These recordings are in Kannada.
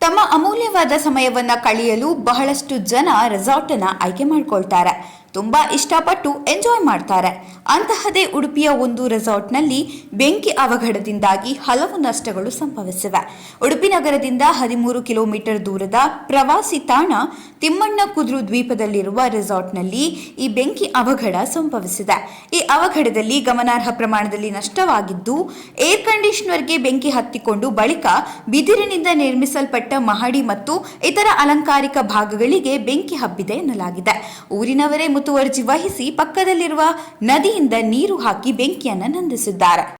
ತಮ್ಮ ಅಮೂಲ್ಯವಾದ ಸಮಯವನ್ನು ಕಳೆಯಲು ಬಹಳಷ್ಟು ಜನ ರೆಸಾರ್ಟ್ ಅನ್ನ ಆಯ್ಕೆ ಮಾಡ್ಕೊಳ್ತಾರೆ. ತುಂಬಾ ಇಷ್ಟಪಟ್ಟು ಎಂಜಾಯ್ ಮಾಡ್ತಾರೆ. ಅಂತಹದೇ ಉಡುಪಿಯ ಒಂದು ರೆಸಾರ್ಟ್ನಲ್ಲಿ ಬೆಂಕಿ ಅವಘಡದಿಂದಾಗಿ ಹಲವು ನಷ್ಟಗಳು ಸಂಭವಿಸಿವೆ. ಉಡುಪಿ ನಗರದಿಂದ ಹದಿಮೂರು ಕಿಲೋಮೀಟರ್ ದೂರದ ಪ್ರವಾಸಿ ತಾಣ ತಿಮ್ಮಣ್ಣ ಕುದ್ರು ದ್ವೀಪದಲ್ಲಿರುವ ರೆಸಾರ್ಟ್ನಲ್ಲಿ ಈ ಬೆಂಕಿ ಅವಘಡ ಸಂಭವಿಸಿದೆ. ಈ ಅವಘಡದಲ್ಲಿ ಗಮನಾರ್ಹ ಪ್ರಮಾಣದಲ್ಲಿ ನಷ್ಟವಾಗಿದ್ದು ಏರ್ ಕಂಡೀಷನರ್ಗೆ ಬೆಂಕಿ ಹತ್ತಿಕೊಂಡು ಬಳಿಕ ಬಿದಿರಿನಿಂದ ನಿರ್ಮಿಸಲ್ಪಟ್ಟ ಮಹಡಿ ಮತ್ತು ಇತರ ಅಲಂಕಾರಿಕ ಭಾಗಗಳಿಗೆ ಬೆಂಕಿ ಹಬ್ಬಿದೆ ಎನ್ನಲಾಗಿದೆ. ಊರಿನವರೇ ಮುತುವರ್ಜಿ ವಹಿಸಿ ಪಕ್ಕದಲ್ಲಿರುವ ನದಿಯಿಂದ ನೀರು ಹಾಕಿ ಬೆಂಕಿಯನ್ನು ನಂದಿಸಿದ್ದಾರೆ.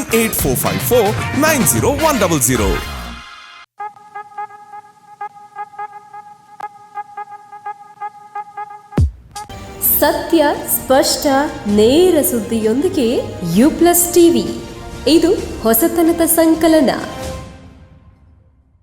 Nine eight four five four nine zero one double zero. ಸತ್ಯ, ಸ್ಪಷ್ಟ, ನೇರ ಸುದ್ದಿಯೊಂದಿಗೆ ಯು ಪ್ಲಸ್ ಟಿವಿ. ಇದು ಹೊಸತನದ ಸಂಕಲನ.